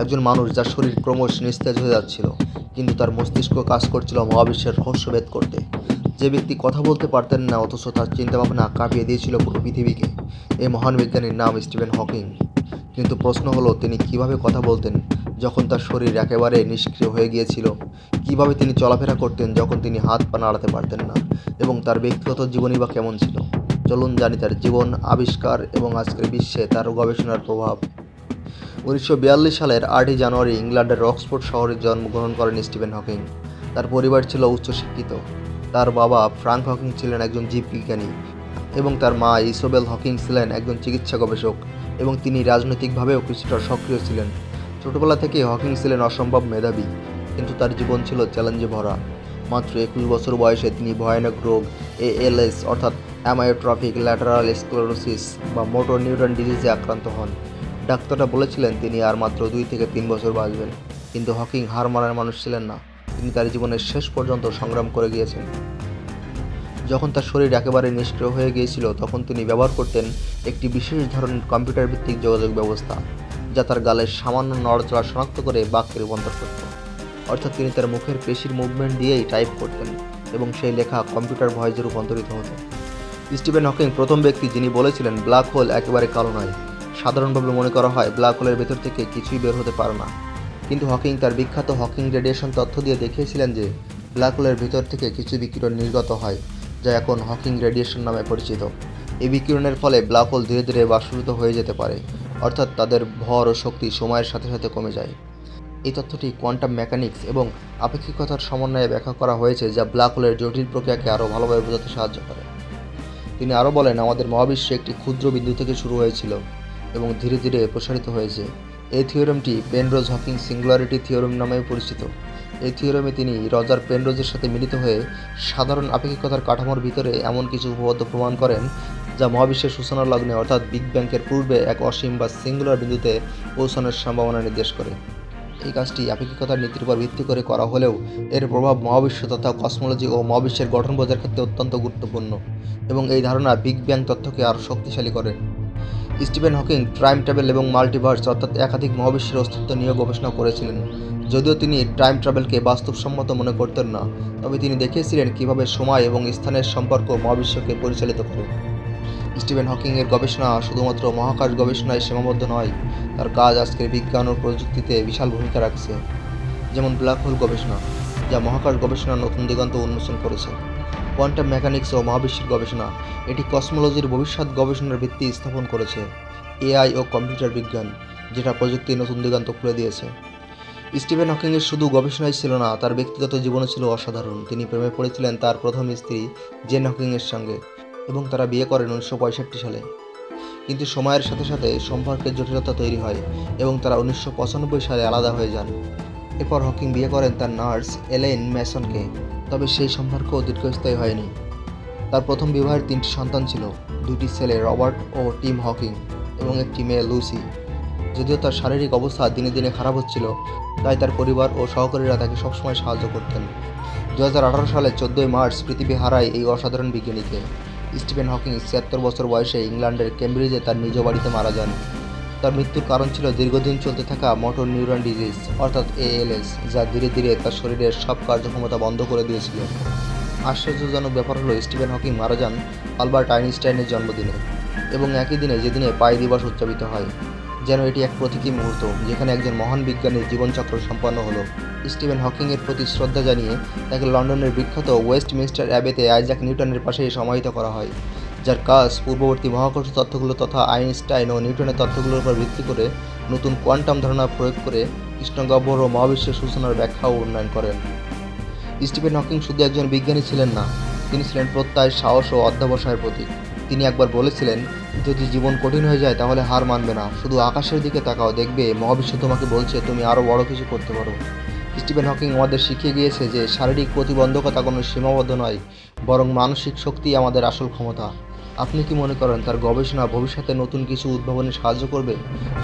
একজন মানুষ যার শরীর ক্রমশ নিস্তেজ হয়ে যাচ্ছিল, কিন্তু তার মস্তিষ্ক কাজ করছিল মহাবিশ্বের রহস্যভেদ করতে। যে ব্যক্তি কথা বলতে পারতেন না, অথচ তার চিন্তাভাবনা কাঁপিয়ে দিয়েছিল পুরো পৃথিবীকে। এই মহান বিজ্ঞানীর নাম স্টিভেন হকিং। কিন্তু প্রশ্ন হলো, তিনি কীভাবে কথা বলতেন যখন তার শরীর একেবারে নিষ্ক্রিয় হয়ে গিয়েছিল? কীভাবে তিনি চলাফেরা করতেন যখন তিনি হাত পা নাড়াতে পারতেন না? এবং তার ব্যক্তিগত জীবনই বা কেমন ছিল? চলুন জানি তার জীবন, আবিষ্কার এবং আজকের বিশ্বে তার গবেষণার প্রভাব। উনিশশো বিয়াল্লিশ সালের আটই জানুয়ারি ইংল্যান্ডের অক্সফোর্ড শহরে জন্মগ্রহণ করেন স্টিভেন হকিং। তার পরিবার ছিল উচ্চশিক্ষিত। তার বাবা ফ্রাঙ্ক হকিং ছিলেন একজন জীববিজ্ঞানী এবং তার মা ইসোবেল হকিং ছিলেন একজন চিকিৎসা গবেষক এবং তিনি রাজনৈতিকভাবেও কিছুটা সক্রিয় ছিলেন। ছোটবেলা থেকে হকিং ছিলেন অসম্ভব মেধাবী, কিন্তু তার জীবন ছিল চ্যালেঞ্জে ভরা। মাত্র একুশ বছর বয়সে তিনি ভয়ানক রোগ এএলএস অর্থাৎ অ্যামায়োট্রফিক ল্যাটারাল স্ক্লেরোসিস বা মোটর নিউরন ডিজিজে আক্রান্ত হন। ডাক্তাররা বলেছিলেন তিনি আর মাত্র দুই থেকে তিন বছর বাঁচবেন। কিন্তু হকিং হার মানার মানুষ ছিলেন না। তিনি তার জীবনের শেষ পর্যন্ত সংগ্রাম করে গিয়েছেন। যখন তার শরীর একেবারে নিষ্ক্রিয় হয়ে গিয়েছিল, তখন তিনি ব্যবহার করতেন একটি বিশেষ ধরনের কম্পিউটার ভিত্তিক যোগাযোগ ব্যবস্থা, যা তার গালের সামান্য নড়চড়া শনাক্ত করে বাক্যে রূপান্তর করত। অর্থাৎ তিনি তার মুখের পেশির মুভমেন্ট দিয়েই টাইপ করতেন এবং সেই লেখা কম্পিউটার ভয়েসে রূপান্তরিত হতো। স্টিভেন হকিং প্রথম ব্যক্তি যিনি বলেছিলেন, ব্ল্যাক হোল একেবারে কালো নয়। সাধারণভাবে মনে করা হয়, ব্ল্যাক হোলের ভেতর থেকে কিছুই বের হতে পারে না। কিন্তু হকিং তার বিখ্যাত হকিং রেডিয়েশন তথ্য দিয়ে দেখিয়েছিলেন যে, ব্ল্যাক হোলের ভেতর থেকে কিছু বিকিরণ নির্গত হয়, যা এখন হকিং রেডিয়েশন নামে পরিচিত। এই বিকিরণের ফলে ব্ল্যাক হোল ধীরে ধীরে বাষ্পীভূত হয়ে যেতে পারে, অর্থাৎ তাদের ভর ও শক্তি সময়ের সাথে সাথে কমে যায়। এই তথ্যটি কোয়ান্টাম মেকানিক্স এবং আপেক্ষিকতার সমন্বয়ে ব্যাখ্যা করা হয়েছে, যা ব্ল্যাক হোলের জটিল প্রক্রিয়াকে আরও ভালোভাবে বোঝাতে সাহায্য করে। তিনি আরও বলেন, আমাদের মহাবিশ্বে একটি ক্ষুদ্র বিন্দু থেকে শুরু হয়েছিল। এবং ধীরে ধীরে প্রসারিত হয়েছে। এই থিওরেমটি পেনরোজ হকিং সিঙ্গুলারিটি থিওরেম নামেও পরিচিত। এই থিওরেমে তিনি রজার পেনরোজের সাথে মিলিত হয়ে সাধারণ আপেক্ষিকতার কাঠামোর ভিতরে এমন কিছু উপপাদ্য প্রমাণ করেন, যা মহাবিশ্বের সূচনা লগ্নে অর্থাৎ বিগ ব্যাংকের পূর্বে এক অসীম বা সিঙ্গুলার বিন্দুতে পৌঁছানোর সম্ভাবনা নির্দেশ করে। এই কাজটি আপেক্ষিকতার নীতির উপর ভিত্তি করে করা হলেও এর প্রভাব মহাবিশ্ব তথা কসমোলজি ও মহাবিশ্বের গঠন বোঝার ক্ষেত্রে অত্যন্ত গুরুত্বপূর্ণ এবং এই ধারণা বিগ ব্যাং তথ্যকে আরও শক্তিশালী করে। স্টিভেন হকিং টাইম ট্রাভেল এবং মাল্টিভার্স অর্থাৎ একাধিক মহাবিশ্বের অস্তিত্ব নিয়ে গবেষণা করেছিলেন। যদিও তিনি টাইম ট্রাভেলকে বাস্তবসম্মত মনে করতেন না, তবে তিনি দেখিয়েছিলেন কীভাবে সময় এবং স্থানের সম্পর্ক মহাবিশ্বকে পরিচালিত করে। স্টিভেন হকিংয়ের গবেষণা শুধুমাত্র মহাকাশ গবেষণায় সীমাবদ্ধ নয়, তার কাজ আজকের বিজ্ঞান ও প্রযুক্তিতে বিশাল ভূমিকা রাখছে। যেমন ব্ল্যাক হোল গবেষণা, যা মহাকাশ গবেষণার নতুন দিগন্ত উন্মোচন করেছে। কোয়ান্টাম মেকানিক্স ও মহাবিশ্বের গবেষণা। এটি কসমোলজির ভবিষ্যৎ গবেষণার ভিত্তি স্থাপন করেছে। এআই ও কম্পিউটার বিজ্ঞান, যেটা প্রযুক্তির নতুন দিগান্ত খুলে দিয়েছে। স্টিভেন হকিংয়ের শুধু গবেষণাই ছিল না, তার ব্যক্তিগত জীবনও ছিল অসাধারণ। তিনি প্রেমে পড়েছিলেন তার প্রথম স্ত্রী জেন হকিংয়ের সঙ্গে এবং তারা বিয়ে করেন উনিশশো পঁয়ষট্টি সালে। কিন্তু সময়ের সাথে সাথে সম্পর্কের জটিলতা তৈরি হয় এবং তারা উনিশশো পঁচানব্বই সালে আলাদা হয়ে যান। এরপর হকিং বিয়ে করেন তার নার্স এলেন ম্যাসনকে, তবে সেই সম্পর্ক দীর্ঘস্থায়ী হয়নি। তার প্রথম বিবাহের তিনটি সন্তান ছিল, দুটি ছেলে রবার্ট ও টিম হকিং এবং একটি মেয়ে লুসি। যদিও তার শারীরিক অবস্থা দিনে দিনে খারাপ হচ্ছিল, তাই তার পরিবার ও সহকারীরা তাকে সবসময় সাহায্য করতেন। দু হাজার আঠারো সালে চোদ্দোই মার্চ পৃথিবী হারায় এই অসাধারণ বিজ্ঞানীকে। স্টিভেন হকিং ছিয়াত্তর বছর বয়সে ইংল্যান্ডের কেমব্রিজে তার নিজ বাড়িতে মারা যান। তার মৃত্যুর কারণ ছিল দীর্ঘদিন চলতে থাকা মোটর নিউরন ডিজিজ, অর্থাৎ এএলএস, যা ধীরে ধীরে তার শরীরের সব কার্যক্ষমতা বন্ধ করে দিয়েছিল। আশ্চর্যজনক ব্যাপার হলো স্টিভেন হকিং মারা যান আলবার্ট আইনস্টাইনের জন্মদিনে এবং একই দিনে যেদিনে পাই দিবস উদযাপিত হয়। যেন এটি এক প্রতীকী মুহূর্ত, যেখানে একজন মহান বিজ্ঞানীর জীবনচক্র সম্পন্ন হলো। স্টিভেন হকিংয়ের প্রতি শ্রদ্ধা জানিয়ে তাকে লন্ডনের বিখ্যাত ওয়েস্টমিনস্টার অ্যাবেতে আইজাক নিউটনের পাশে সমাহিত করা হয়। যার কাজ পূর্ববর্তী মহাকর্ষ তথ্যগুলো তথা আইনস্টাইন ও নিউটনের তথ্যগুলোর উপর ভিত্তি করে নতুন কোয়ান্টাম ধারণা প্রয়োগ করে কৃষ্ণগহ্বর ও মহাবিশ্বের সূচনার ব্যাখ্যা ও উন্নয়ন করেন। স্টিফেন হকিং শুধু একজন বিজ্ঞানী ছিলেন না, তিনি ছিলেন প্রত্যয়, সাহস ও অধ্যাবসায়ের প্রতীক। তিনি একবার বলেছিলেন, যদি জীবন কঠিন হয়ে যায় তাহলে হার মানবে না, শুধু আকাশের দিকে তাকাও, দেখবে মহাবিশ্ব তোমাকে বলছে, তুমি আরও বড় কিছু করতে পারো। স্টিভেন হকিং আমাদের শিখিয়ে গিয়েছে যে শারীরিক প্রতিবন্ধকতা কোনো সীমাবদ্ধ নয়, বরং মানসিক শক্তি আমাদের আসল ক্ষমতা। আপনি কি মনে করেন তার গবেষণা ভবিষ্যতে নতুন কিছু উদ্ভাবনে সাহায্য করবে?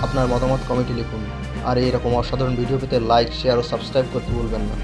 আপনার মতামত কমেন্টে লিখুন। আর এরকম অসাধারণ ভিডিও পেতে লাইক শেয়ার ও সাবস্ক্রাইব করতে ভুলবেন না।